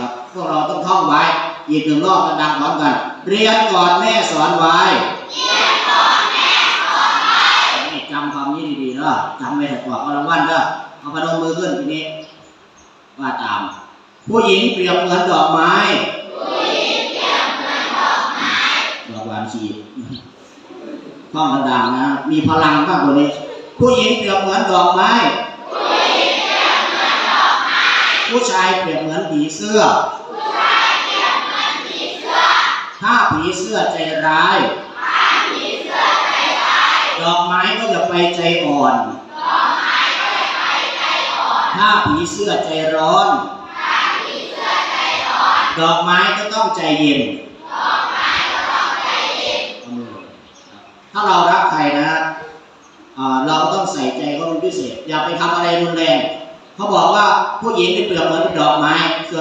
ครับ พวกเราต้องท่องไว้ อีกหนึ่งรอบดังพร้อมกัน เรียนก่อนแม่สอนไว้เรียนก่อนแม่สอนไว้จำคำนี้ดีๆเด้อจำไว้แต่ก่อนเอารางวัลเด้อเอาพนมมือขึ้นทีนี้ว่าตาม ผู้หญิงเปรียบเหมือนดอกไม้ดอกหวานชีท่องดังๆนะมีพลังมากกว่านี้ผู้หญิงเปรียบเหมือนดอกไม้ ผู้ชายเปรียบเหมือนผีเสื้อ ถ้าผีเสื้อใจร้าย ดอกไม้ก็จะไปใจอ่อน ถ้าผีเสื้อใจร้อน ดอกไม้ก็ต้องใจเย็นเอามือถ้าเรารักใครนะอ่าเราก็ต้องใส่ใจเขาเป็นพิเศษ อย่าไปทำอะไรรุนแรง เขาบอกว่าผู้หญิงเป็นเปลือกเหมือนดอกไม้ส่วน